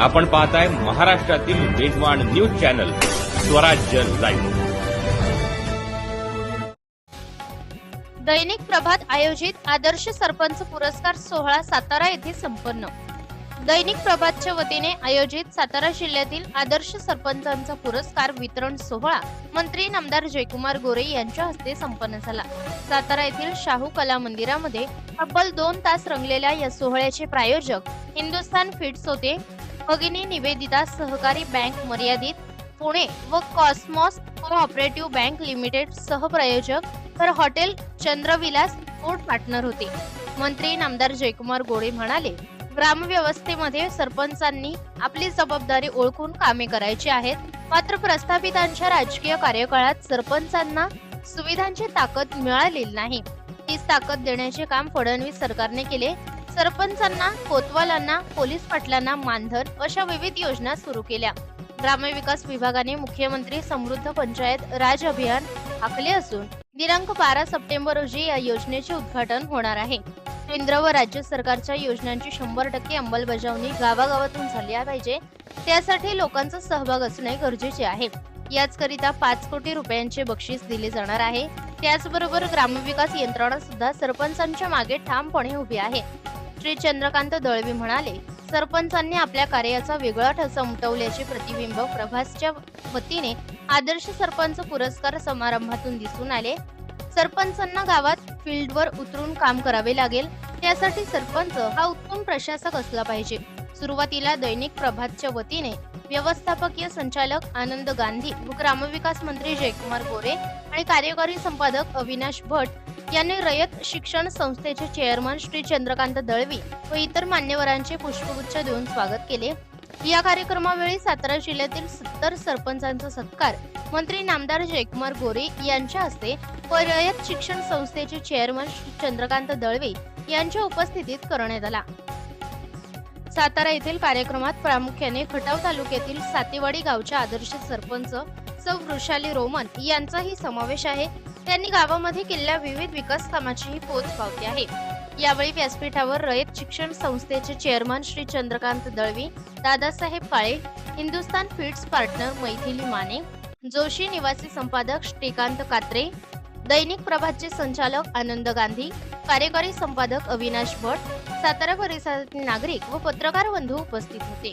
आपण पाहताय महाराष्ट्रातील वेगवान न्यूज चॅनल स्वराज्य लाईव्ह. दैनिक प्रभात आयोजित आदर्श सरपंच पुरस्कार सोहळा सातारा येथे संपन्न. दैनिक प्रभातच्या वतीने आयोजित सातारा जिल्ह्यातील आदर्श सरपंचांचा पुरस्कार वितरण सोहळा मंत्री नामदार जयकुमार गोरे यांच्या हस्ते संपन्न झाला. सातारा येथील शाहू कला मंदिरामध्ये तब्बल दोन तास रंगलेल्या या सोहळ्याचे प्रायोजक हिंदुस्थान फिट्स होते भगिनी निवेदिता सहकारी बँक मर्यादित पुणे व कॉस्मॉस कोऑपरेटिव्ह बँक लिमिटेड सहप्रयोजक तर हॉटेल चंद्रविलास फूड पार्टनर होते. मंत्री नामदार जयकुमार गोळे म्हणाले ग्रामव्यवस्थेमध्ये सरपंचांनी आपली जबाबदारी ओळखून कामे करायची आहेत. मात्र प्रस्थापितांच्या राजकीय कार्यकाळात सरपंचांना सुविधांची ताकद मिळालेली नाही. तीच ताकद देण्याचे काम फडणवीस सरकारने केले सरपंचांना कोतवालांना पोलीस पाटलांना मानधन अशा विविध योजना सुरू केल्या. ग्रामविकास विभागाने मुख्यमंत्री समृद्ध पंचायत राज अभियान आखले असून दिनांक बारा सप्टेंबर रोजी या योजनेचे उद्घाटन होणार आहे. केंद्र व राज्य सरकारच्या योजनांची शंभर टक्के अंमलबजावणी गावागावातून झाली पाहिजे. त्यासाठी लोकांचा सहभाग असणे गरजेचे आहे. याचकरिता पाच कोटी रुपयांचे बक्षीस दिले जाणार आहे. त्याचबरोबर ग्रामविकास यंत्रणा सुद्धा सरपंचांच्या मागे ठामपणे उभी आहे. श्री चंद्रकांत दळवी म्हणाले सरपंचांनी आपल्या कार्याचा वेगळा ठसा उमटवल्याचे प्रतिबिंब प्रभासच्या वतीने आदर्श सरपंच पुरस्कार समारंभातून दिसून आले. सरपंचांना गावात फील्डवर उतरून काम करावे लागेल. त्यासाठी सरपंच हा उत्तम प्रशासक असला पाहिजे. सुरुवातीला दैनिक प्रभातच्या वतीने व्यवस्थापकीय संचालक आनंद गांधी व ग्रामविकास मंत्री जयकुमार गोरे आणि कार्यकारी संपादक अविनाश भट यांनी रयत शिक्षण संस्थेचे चेअरमन श्री चंद्रकांत दळवी व इतर मान्यवरांचे पुष्पगुच्छ देऊन स्वागत केले. या कार्यक्रमावेळी सातारा जिल्ह्यातील सत्तर सरपंचांचा सत्कार मंत्री नामदार जयकुमार गोरे यांच्या हस्ते व रयत शिक्षण संस्थेचे चेअरमन श्री चंद्रकांत दळवे यांच्या उपस्थितीत करण्यात आला. सातारा येथील कार्यक्रमात प्रामुख्याने खटाव तालुक्यातील सातेवाडी गावच्या आदर्श सरपंच सौ वृषाली रोमन यांचाही समावेश आहे. त्यांनी गावामध्ये केलेल्या विविध विकास कामाचीही पोच पावती आहे. यावेळी व्यासपीठावर रयत शिक्षण संस्थेचे chairman Shri Chandrakant Dalvi Dadasaheb Kale Hindustan feeds partner Maithili Mane Joshi निवासी संपादक श्रीकांत कात्रे दैनिक प्रभातचे संचालक आनंद गांधी कार्यकारी संपादक अविनाश भट सातारा परिसरातील नागरिक व पत्रकार बंधू उपस्थित होते.